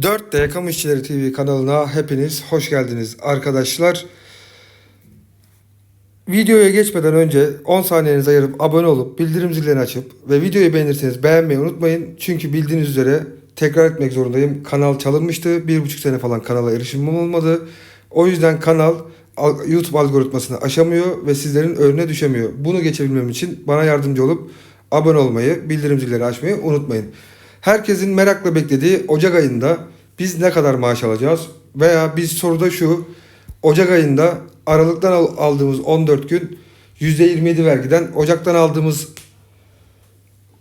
4D Kamu İşçileri TV kanalına hepiniz hoş geldiniz arkadaşlar. Videoya geçmeden önce 10 saniyenizi ayırıp abone olup bildirim zilini açıp ve videoyu beğenirseniz beğenmeyi unutmayın. Çünkü bildiğiniz üzere tekrar etmek zorundayım. Kanal çalınmıştı. Bir buçuk sene falan kanala erişimim olmadı. O yüzden kanal al- YouTube algoritmasını aşamıyor ve sizlerin önüne düşemiyor. Bunu geçebilmem için bana yardımcı olup abone olmayı, bildirim zilleri açmayı unutmayın. Herkesin merakla beklediği Ocak ayında biz ne kadar maaş alacağız? Veya biz soruda şu Ocak ayında Aralık'tan al- aldığımız 14 gün %27 vergiden Ocak'tan aldığımız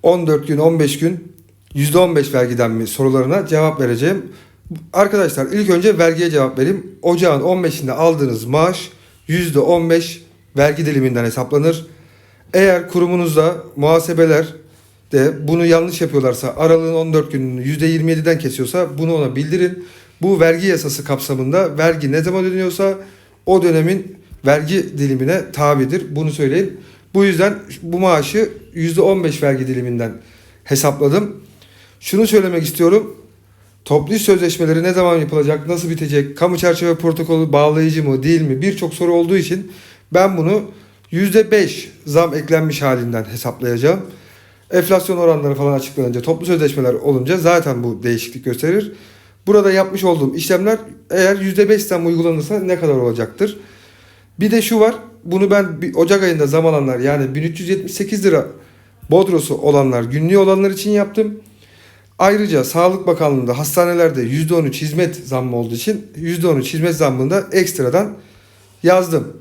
14 gün 15 gün %15 vergiden mi sorularına cevap vereceğim. Arkadaşlar ilk önce vergiye cevap vereyim. Ocağın 15'inde aldığınız maaş %15 vergi diliminden hesaplanır. Eğer kurumunuzda muhasebeler de bunu yanlış yapıyorlarsa aralığın 14 gününü %27'den kesiyorsa bunu ona bildirin. Bu vergi yasası kapsamında vergi ne zaman ödeniyorsa o dönemin vergi dilimine tabidir. Bunu söyleyin. Bu yüzden bu maaşı %15 vergi diliminden hesapladım. Şunu söylemek istiyorum. Toplu iş sözleşmeleri ne zaman yapılacak, nasıl bitecek, kamu çerçeve protokolü bağlayıcı mı değil mi birçok soru olduğu için ben bunu %5 zam eklenmiş halinden hesaplayacağım. Enflasyon oranları falan açıklanınca, toplu sözleşmeler olunca zaten bu değişiklik gösterir. Burada yapmış olduğum işlemler eğer %5 zam uygulanırsa ne kadar olacaktır? Bir de şu var. Bunu ben Ocak ayında zam alanlar yani 1378 lira bodrosu olanlar, günlüğü olanlar için yaptım. Ayrıca Sağlık Bakanlığı'nda hastanelerde %13 hizmet zammı olduğu için %13 hizmet zammında ekstradan yazdım.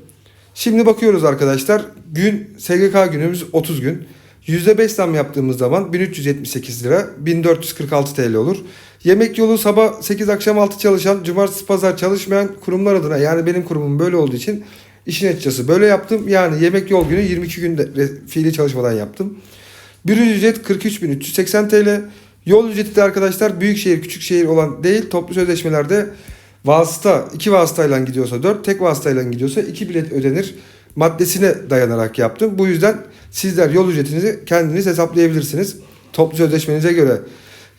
Şimdi bakıyoruz arkadaşlar. Gün SGK günümüz 30 gün. %5 zam yaptığımız zaman 1378 lira 1446 TL olur. Yemek yolu sabah 8 akşam 6 çalışan, cumartesi pazar çalışmayan kurumlar adına yani benim kurumum böyle olduğu için işin açıkçası böyle yaptım. Yani yemek yol günü 22 günde fiili çalışmadan yaptım. Bir ücret 43.380 TL. Yol ücreti de arkadaşlar büyük şehir küçük şehir olan değil toplu sözleşmelerde vasıta iki vasıtayla gidiyorsa 4 tek vasıtayla gidiyorsa 2 bilet ödenir maddesine dayanarak yaptım. Bu yüzden sizler yol ücretinizi kendiniz hesaplayabilirsiniz toplu sözleşmenize göre.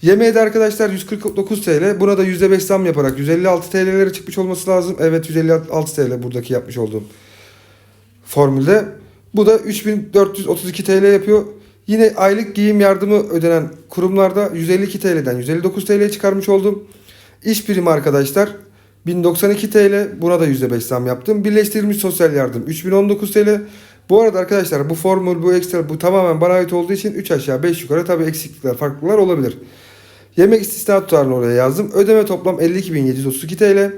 Yemeğe de arkadaşlar 149 TL. Buna da %5 zam yaparak 156 TL'lere çıkmış olması lazım. Evet 156 TL buradaki yapmış olduğum formülde. Bu da 3432 TL yapıyor. Yine aylık giyim yardımı ödenen kurumlarda 152 TL'den 159 TL'ye çıkarmış oldum. İş birimi arkadaşlar 1092 TL. Buna da %5 zam yaptım. Birleştirilmiş sosyal yardım 3019 TL. Bu arada arkadaşlar bu formül, bu ekstra, bu tamamen bana ait olduğu için 3 aşağı 5 yukarı tabii eksiklikler, farklılıklar olabilir. Yemek istisna tutarını oraya yazdım. Ödeme toplam 52.732 TL.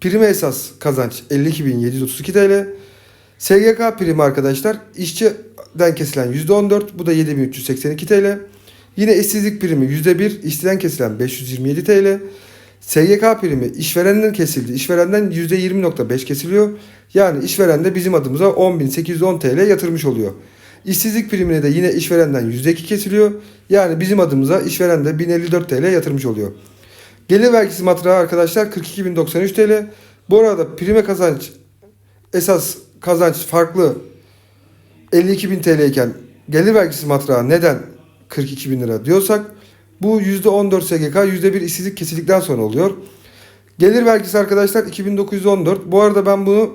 Prime esas kazanç 52.732 TL. SGK primi arkadaşlar işçiden kesilen %14 bu da 7382 TL. Yine işsizlik primi %1 işçiden kesilen 527 TL. SGK primi işverenden kesildi. İşverenden %20.5 kesiliyor. Yani işveren de bizim adımıza 10.810 TL yatırmış oluyor. İşsizlik primine de yine işverenden %2 kesiliyor. Yani bizim adımıza işveren de 1054 TL yatırmış oluyor. Gelir vergisi matrağı arkadaşlar 42.093 TL. Bu arada prime kazanç esas kazanç farklı 52.000 TL iken gelir vergisi matrağı neden 42.000 lira diyorsak bu %14 SGK %1 işsizlik kesildikten sonra oluyor. Gelir vergisi arkadaşlar 2914. Bu arada ben bunu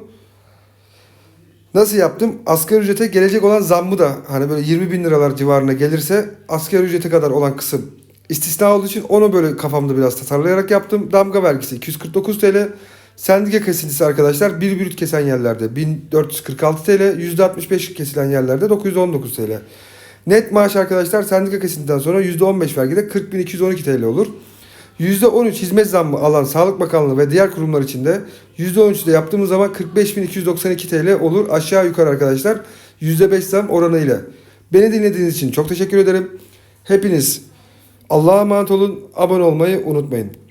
nasıl yaptım? Asgari ücrete gelecek olan zammı da hani böyle 20 bin liralar civarına gelirse asgari ücrete kadar olan kısım istisna olduğu için onu böyle kafamda biraz tasarlayarak yaptım. Damga vergisi 249 TL. Sendika kesintisi arkadaşlar bir brüt kesen yerlerde 1446 TL, %65 kesilen yerlerde 919 TL. Net maaş arkadaşlar sendika kesintiden sonra %15 vergide 40.212 TL olur. %13 hizmet zammı alan Sağlık Bakanlığı ve diğer kurumlar için de %13'de yaptığımız zaman 45.292 TL olur. Aşağı yukarı arkadaşlar %5 zam oranıyla. Beni dinlediğiniz için çok teşekkür ederim. Hepiniz Allah'a emanet olun. Abone olmayı unutmayın.